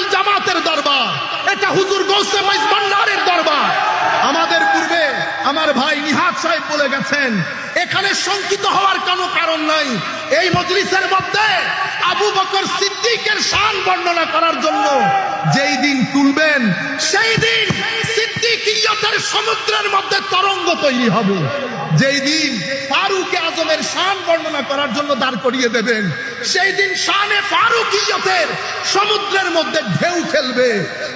ওয়াল জামাতের দরবার। এটা হুজুর গৌসে মাইজ ভান্ডারের দরবার। আমাদের পূর্বে আমার ভাই নিহাত সাহেব বলে গেছেন, এখানে শঙ্কিত হওয়ার কোনো কারণ নাই। এই মজলিসের মধ্যে আবু বকর সিদ্দিকের শান বর্ণনা করার জন্য যেই দিন তুলবেন, সেই দিন সিদ্দিকিয়তের সমুদ্রের মধ্যে তরঙ্গ তৈরি হবে। যেই দিন বর্ণনা করার জন্য দাঁড় করিয়ে দেবেন। সেই দিন শানে ফারুকিয়তের সমুদ্রের মধ্যে ঢেউ খেলবে।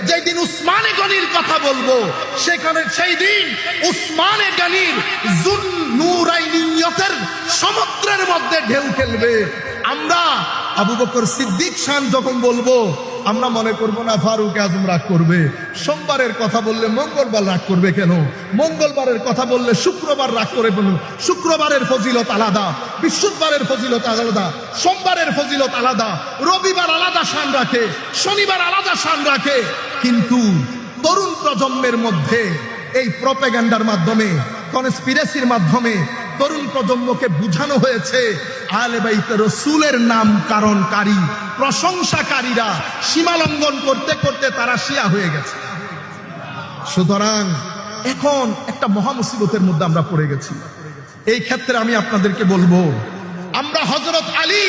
যেদিন উসমানে গনির কথা বলব, সেখানে সেই দিন উসমানে গনির জুন নুরাইনিয়তের সমুদ্রের মধ্যে ঢেউ খেলবে। আমরা আবু বকর সিদ্দিক শান যখন বলব আমরা মনে করব না, ফারুক আজম রাগ করবে। সোমবারের কথা বললে মঙ্গলবার রাগ করবে কেন? মঙ্গলবারের কথা বললে শুক্রবার রাগ করে বলুন শুক্রবারের ফজিলত আলাদা, বৃহস্পতিবারের ফজিলত আলাদা, সোমবারের ফজিলত আলাদা, রবিবার আলাদা শান রাখে, শনিবার আলাদা শান রাখে। কিন্তু তরুণ প্রজন্মের মধ্যে এই প্রপেগান্ডার মাধ্যমে, কনস্পিরেসির মাধ্যমে তরুণ প্রজন্মকে বুঝানো হয়েছে আলে বাইতে রসুলের নাম কারণকারী প্রশংসাকারীরা সীমালঙ্ঘন করতে করতে তারা শিয়া হয়ে গেছে। সুতরাং এখন একটা মহা মুসিবতের মধ্যে আমরা পড়ে গেছি। এই ক্ষেত্রে আমি আপনাদেরকে বলব, আমরা হজরত আলী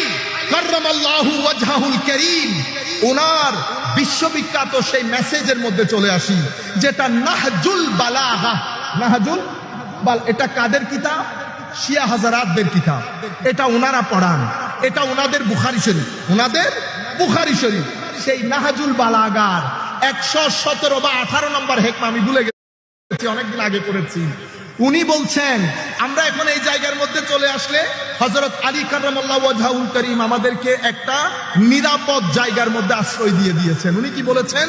ওনার বিশ্ববিখ্যাত সেই মেসেজের মধ্যে চলে আসি, যেটা নাহজুল বালাগা। নাহজুল বাল, এটা কাদের কিতাব? শিয়া হাজারাতদের কিতাব। এটা ওনারা পড়ান। এটা ওনাদের বুখারি শরীফ। ওনাদের বুখারি শরীফ। সেই নাহাজুল বালাগার একশো সতেরো বা আঠারো নম্বর হেকমা, আমি ভুলে গেছি, অনেকদিন আগে করেছি উনি বলছেন, আমরা এখন এই জায়গার মধ্যে চলে আসলে হজরত আলী ওয়াজহাউল করিম আমাদেরকে একটা নিরাপদ জায়গার মধ্যে আশ্রয় দিয়ে দিয়েছেন। উনি কি বলেছেন?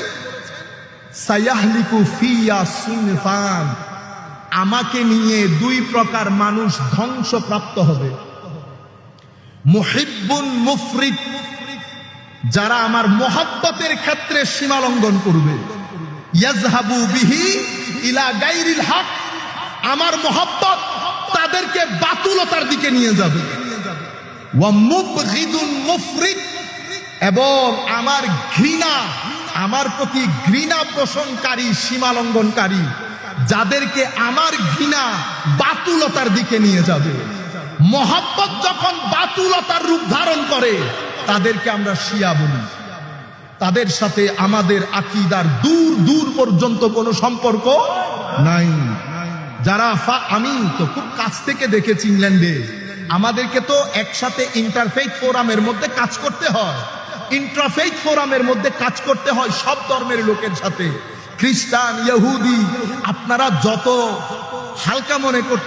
ফিয়া আমাকে নিয়ে দুই প্রকার মানুষ ধ্বংসপ্রাপ্ত হবে। মুহিব্বুন মুফরিদ, যারা আমার মহাব্বতের ক্ষেত্রে সীমা লঙ্ঘন করবে। ইয়াজহাবু বিহি ইলা গাইরিল হক, আমার মহাব্বত তাদেরকে বাতুলতার দিকে নিয়ে যাবে। এবং আমার ঘৃণা, আমার প্রতি ঘৃণা পোষণকারী, সীমা লঙ্ঘনকারী। যাদেরকে আমার ঘৃণা বাতুলতার দিকে নিয়ে যাবে। মহাব্বত যখন বাতুলতার রূপ ধারণ করে, তাদেরকে আমরা শিয়া বলি। তাদের সাথে আমাদের আকিদার দূর দূর পর্যন্ত কোনো সম্পর্ক নাই। যারা আমি তো খুব কাছ থেকে দেখেছি ইংল্যান্ডে। আমাদেরকে তো একসাথে ইন্টারফেথ ফোরামের মধ্যে কাজ করতে হয়। ইন্টারফেথ ফোরামের মধ্যে কাজ করতে হয় সব ধর্মের লোকের সাথে। খ্রিস্টান ইহুদি আপনারা যত হালকা মনে করতে